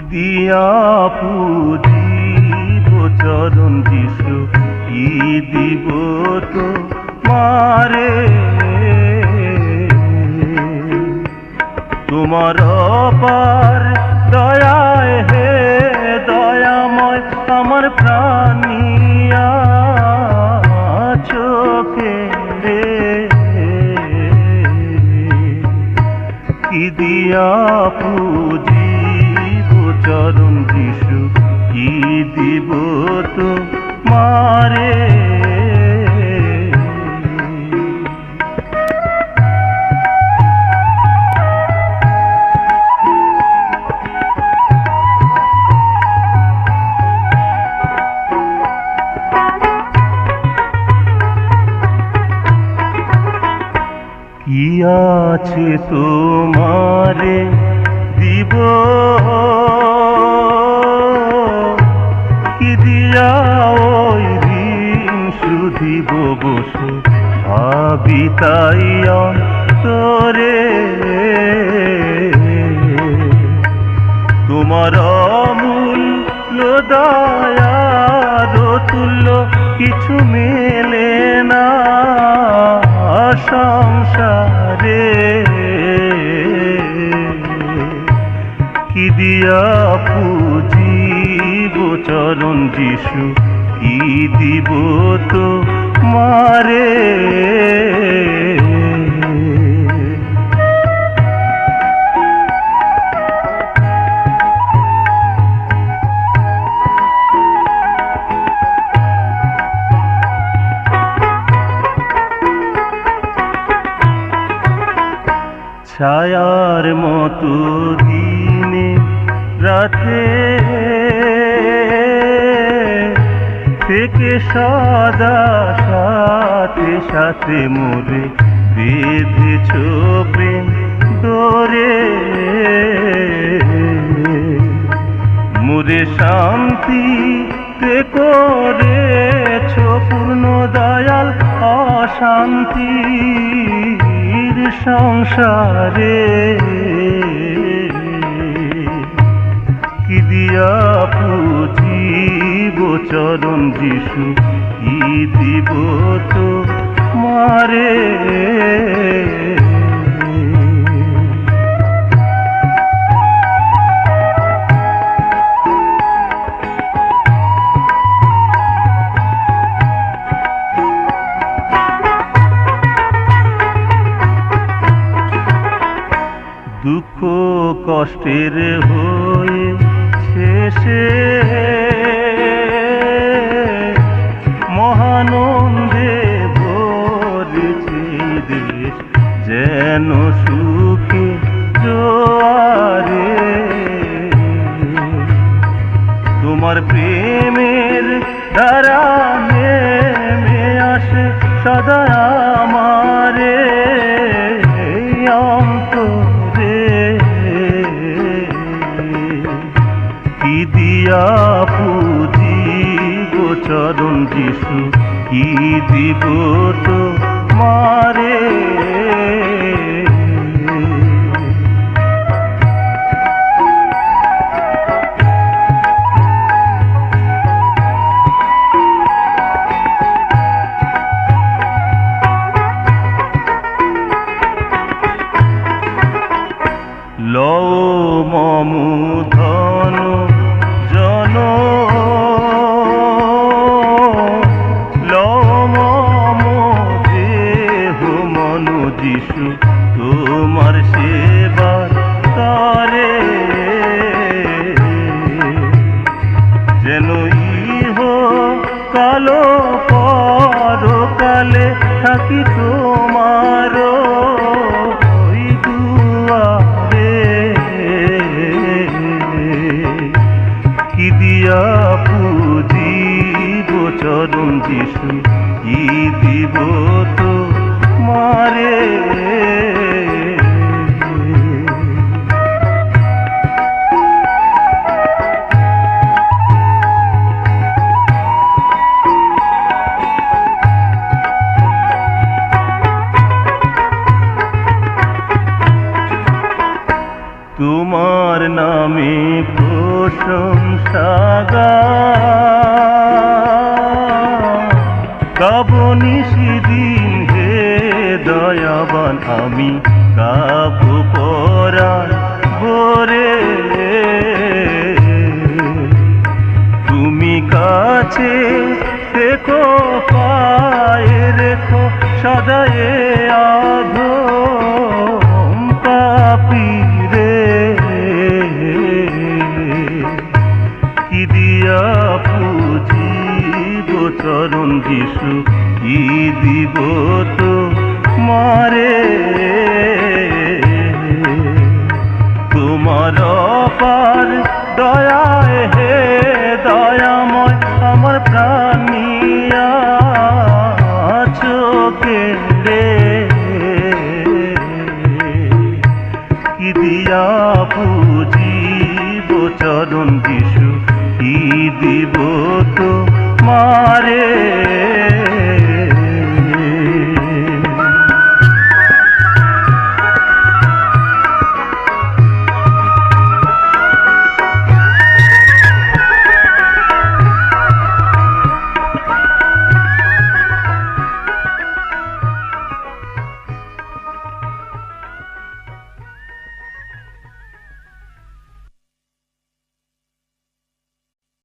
দিয়া পুজিব চরণ যিশু, কি দিব তো মারে? তোমার পার দয়ায় হে দয়াময়, আমার প্রাণিয়া চোখে কি দিয়া যিশু কি দিব তো মারে কি আছে তোমারে দিব? শুধিব বসে, ভাবি তাই তোরে তোমার অমূল্য দয়ার তুল্য কিছু মেলে না সংসারে। কি দিয়া পুজিব চরণ যিশু? দিব তো মারে। ছায়ার মতো দিনে রাতে থেকে সদা সাথে সাথে মোরে বেঁধেছ প্রেম ডোরে মোরে শান্তি তে করেছ পূর্ণ দয়াল অশান্তির সংসারে। কি দিয়া পুজিব চরণ যিশু কি দিব তো মারে? দুঃখ কষ্টের হয়ে তোমার প্রেমের ধারা নেমে আসে, সদা আমারে অন্তরে। কি দিয়া পুজিব চরণ যিশু, কি দিব তো মারে? যিশু তোমার সেবার তারে। যেন ইহ কালো পর কালে থাকি তোমার কি দিয়া পুজিব চরণ যিশু কি দিব তো পারে। তোমার নামে প্রশংসা গা। কাবনিশ আমি কাবু পরা ভোরে। তুমি কাছে দেখো পায়ে রেখো সদায়ে